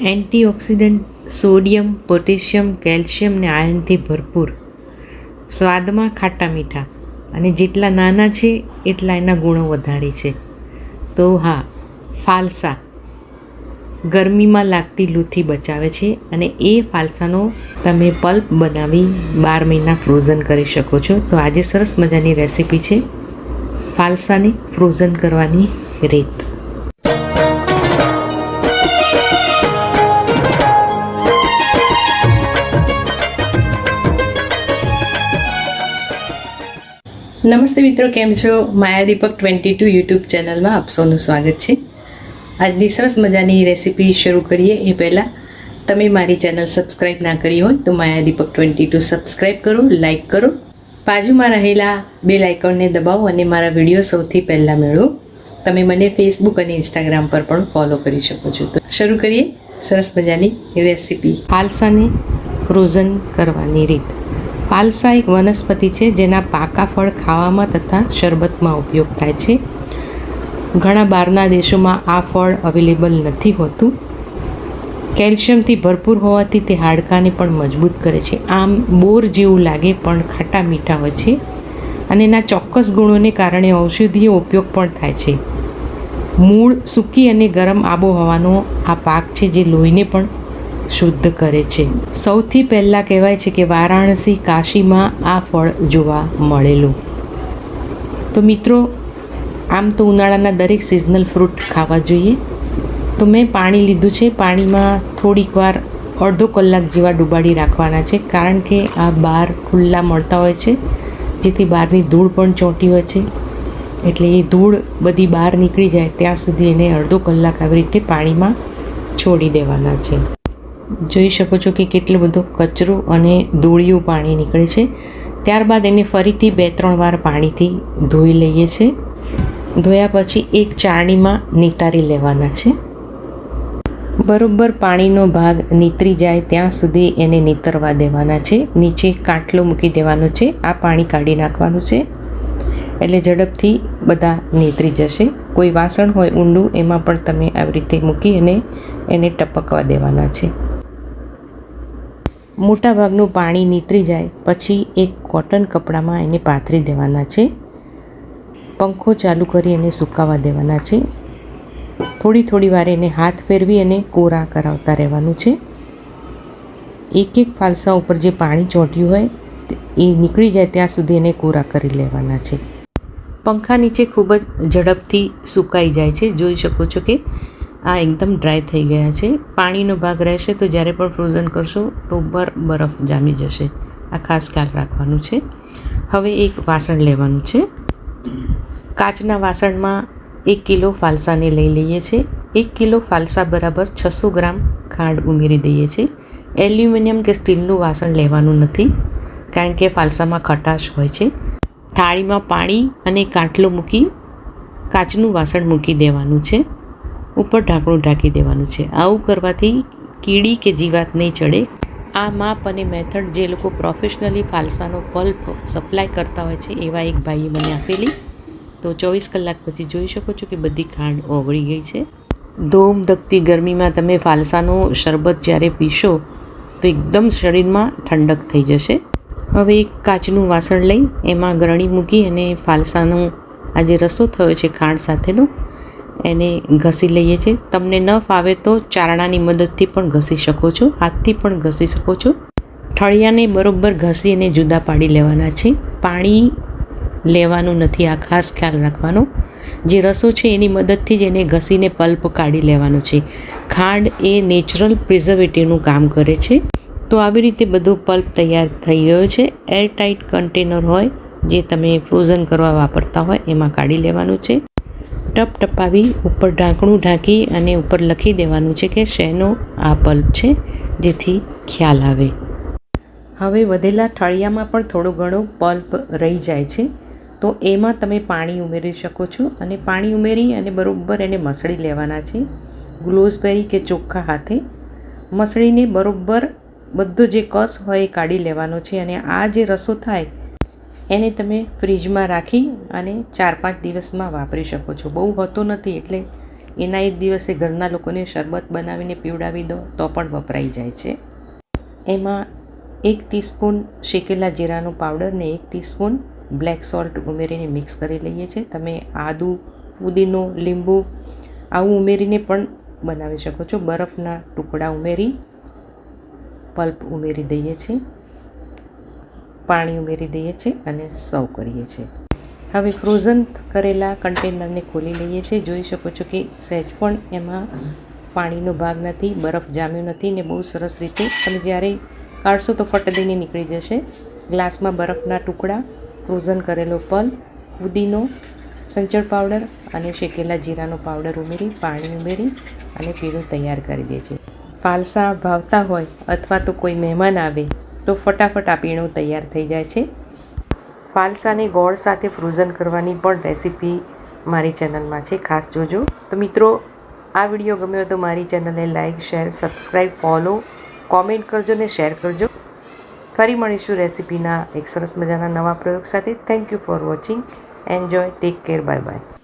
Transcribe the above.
Antioxidant sodium, potassium, calcium ને આયર્નથી ભરપૂર. સ્વાદમાં ખાટા મીઠા. અને જેટલા નાના છે, એટલા એના ગુણો વધારે છે. તો હા, ફાલસા. ગરમીમાં લાગતી લૂથી બચાવે છે અને એ ફાલસાનો તમે પલ્પ બનાવી બાર મહિના ફ્રોઝન કરી શકો છો. તો આજે સરસ મજાની રેસીપી છે ફાલસાને ફ્રોઝન કરવાની રીત. નમસ્તે મિત્રો, કેમ છો? Maya Deepak twenty two YouTube ચેનલમાં આપ સૌનું સ્વાગત છે. આજની સરસ મજાની રેસીપી શરૂ કરીએ એ પહેલાં, તમે મારી ચેનલ સબસ્ક્રાઈબ ના કરી હોય તો Maya Deepak twenty two subscribe કરો, લાઇક કરો. બાજુમાં રહેલા બે લાઇકોનને દબાવો અને મારા વીડિયો સૌથી પહેલાં મેળવો. તમે મને ફેસબુક અને ઇન્સ્ટાગ્રામ પર પણ ફોલો કરી શકો છો. તો શરૂ કરીએ સરસ મજાની રેસીપી. હાલસાને ફ્રોઝન કરવાની રીત. ફાલસા એક વનસ્પતિ છે, જેના પાકા ફળ ખાવામાં તથા શરબતમાં ઉપયોગ થાય છે. ઘણા બહારના દેશોમાં આ ફળ અવેલેબલ નથી હોતું. કેલ્શિયમથી ભરપૂર હોવાથી તે હાડકાને પણ મજબૂત કરે છે. આમ બોર જેવું લાગે પણ ખાટા મીઠા હોય છે અને એના ચોક્કસ ગુણોને કારણે ઔષધીય ઉપયોગ પણ થાય છે. મૂળ, સૂકી અને ગરમ આબોહવાનો આ પાક છે, જે લોહીને પણ શુદ્ધ કરે છે. સૌથી પહેલાં કહેવાય છે કે વારાણસી કાશીમાં આ ફળ જોવા મળેલું. તો મિત્રો, આમ તો ઉનાળાના દરેક સિઝનલ ફ્રૂટ ખાવા જોઈએ. તો મેં પાણી લીધું છે. પાણીમાં થોડીક વાર અડધો કલાક જેવા ડૂબાડી રાખવાના છે. કારણ કે આ બહાર ખુલ્લા મળતા હોય છે, જેથી બહારની ધૂળ પણ ચોંટી હોય છે. એટલે એ ધૂળ બધી બહાર નીકળી જાય, ત્યાં સુધી એને અડધો કલાક આવી રીતે પાણીમાં છોડી દેવાના છે. જોઈ શકો છો કે કેટલો બધો કચરો અને ધૂળિયું પાણી નીકળે છે. ત્યારબાદ એને ફરીથી બે ત્રણ વાર પાણીથી ધોઈ લઈએ છીએ ધોયા પછી એક ચાળણીમાં નિતારી લેવાના છે. બરોબર પાણીનો ભાગ નીતરી જાય ત્યાં સુધી એને નીતરવા દેવાના છે. નીચે કાટલો મૂકી દેવાનો છે. આ પાણી કાઢી નાખવાનું છે. એટલે ઝડપથી બધા નીતરી જશે. કોઈ વાસણ હોય ઊંડું, એમાં પણ તમે આવી રીતે મૂકી અને એને ટપકવા દેવાના છે. મોટા ભાગનું પાણી નીતરી જાય, પછી એક કોટન કપડામાં એને પાથરી દેવાના છે. પંખો ચાલુ કરી એને સુકાવા દેવાના છે. થોડી થોડી વાર એને હાથ ફેરવી અને કોરા કરાવતા રહેવાનું છે. એક એક ફાલસા ઉપર જે પાણી ચોંટ્યું હોય એ નીકળી જાય ત્યાં સુધી એને કોરા કરી લેવાના છે. પંખા નીચે ખૂબ જ ઝડપથી સુકાઈ જાય છે. જોઈ શકો છો કે આ એકદમ ડ્રાય થઈ ગયા છે. પાણીનો ભાગ રહેશે તો જ્યારે પણ ફ્રોઝન કરશો તો બર, બરફ જામી જશે. આ ખાસ ખ્યાલ રાખવાનું છે. હવે એક વાસણ લેવાનું છે. કાચના વાસણમાં એક કિલો ફાલસાને લઈ લઈએ છીએ એક કિલો ફાલસા બરાબર છસો ગ્રામ ખાંડ ઉમેરી દઈએ છીએ એલ્યુમિનિયમ કે સ્ટીલનું વાસણ લેવાનું નથી, કારણ કે ફાલસામાં ખટાશ હોય છે. થાળીમાં પાણી અને કાટલો મૂકી કાચનું વાસણ મૂકી દેવાનું છે. ઉપર ઢાંકણું ઢાંકી દેવાનું છે. આવું કરવાથી કીડી કે જીવાત નહીં ચડે. આ માપ અને મેથડ જે લોકો પ્રોફેશનલી ફાલસાનો પલ્પ સપ્લાય કરતા હોય છે, એવા એક ભાઈએ મને આપેલી. તો ચોવીસ કલાક પછી જોઈ શકો છો કે બધી ખાંડ ઓગળી ગઈ છે. ધોમ ધકતી ગરમીમાં તમે ફાલસાનો શરબત જ્યારે પીશો, તો એકદમ શરીરમાં ઠંડક થઈ જશે. હવે એક કાચનું વાસણ લઈ, એમાં ગરણી મૂકી અને ફાલસાનો આ જે રસો થયો છે ખાંડ સાથેનો એને ઘસી લઈએ છીએ. તમને ન ફાવે તો ચારણાની મદદથી પણ ઘસી શકો છો, હાથથી પણ ઘસી શકો છો. ઠળિયાને બરોબર ઘસી અને જુદા પાડી લેવાના છે. પાણી લેવાનું નથી, આ ખાસ ખ્યાલ રાખવાનો. જે રસો છે એની મદદથી જ એને ઘસીને પલ્પ કાઢી લેવાનો છે. ખાંડ એ નેચરલ પ્રિઝર્વેટિવનું કામ કરે છે. તો આવી રીતે બધો પલ્પ તૈયાર થઈ ગયો છે. એરટાઇટ કન્ટેનર હોય, જે તમે ફ્રોઝન કરવા વાપરતા હોય, એમાં કાઢી લેવાનું છે. ટપ ટપાવી ઉપર ઢાંકણું ઢાંકી અને ઉપર લખી દેવાનું છે કે શેનો આ પલ્પ છે, જેથી ખ્યાલ આવે. હવે વધેલા ઠળિયામાં પણ થોડો ઘણો પલ્પ રહી જાય છે. તો એમાં તમે પાણી ઉમેરી શકો છો અને પાણી ઉમેરી અને બરોબર એને મસળી લેવાના છે. ગ્લોઝબેરી કે ચોખ્ખા હાથે. મસળીને બરોબર બધો જે કસ હોય એ કાઢી લેવાનો છે અને આ જે રસો થાય એને તમે ફ્રીજમાં રાખી અને ચાર પાંચ દિવસમાં વાપરી શકો છો. બહુ હોતો નથી એટલે એના એ જ દિવસે ઘરના લોકોને શરબત બનાવીને પીવડાવી દો તો પણ વપરાઈ જાય છે. એમાં એક ટીસ્પૂન શેકેલા જીરાનો પાવડર ને એક ટીસ્પૂન બ્લેક સોલ્ટ ઉમેરીને મિક્સ કરી લઈએ છીએ. તમે આદું, પુદીનો, લીંબુ આવું ઉમેરીને પણ બનાવી શકો છો. બરફના ટુકડા ઉમેરી, પલ્પ ઉમેરી દઈએ છીએ. પાણી ઉમેરી દઈએ છીએ અને સર્વ કરીએ છીએ. હવે ફ્રોઝન કરેલા કન્ટેનરને ખોલી લઈએ છીએ. જોઈ શકો છો કે સહેજ પણ એમાં પાણીનો ભાગ નથી, બરફ જામ્યો નથી ને બહુ સરસ રીતે તમે જ્યારે કાઢશો તો ફટ દઈને નીકળી જશે. ગ્લાસમાં બરફના ટુકડા ફ્રોઝન કરેલો પલ ફુદીનો, સંચળ પાવડર અને શેકેલા જીરાનો પાવડર ઉમેરી, પાણી ઉમેરી અને પીણું તૈયાર કરી દે છે. ફાલસા ભાવતા હોય અથવા તો કોઈ મહેમાન આવે તો ફટાફટ આ પીણું તૈયાર થઈ જાય છે. ફાલસાને ગોળ સાથે ફ્રોઝન કરવાની પણ રેસીપી મારી ચેનલમાં છે, ખાસ જોજો. તો મિત્રો, આ વીડિયો ગમ્યો તો મારી ચેનલને like share subscribe follow, comment કરજો ને શેર કરજો. ફરી મળીશું રેસીપીના એક સરસ મજાના નવા પ્રયોગ સાથે. Thank you for watching enjoy take care bye bye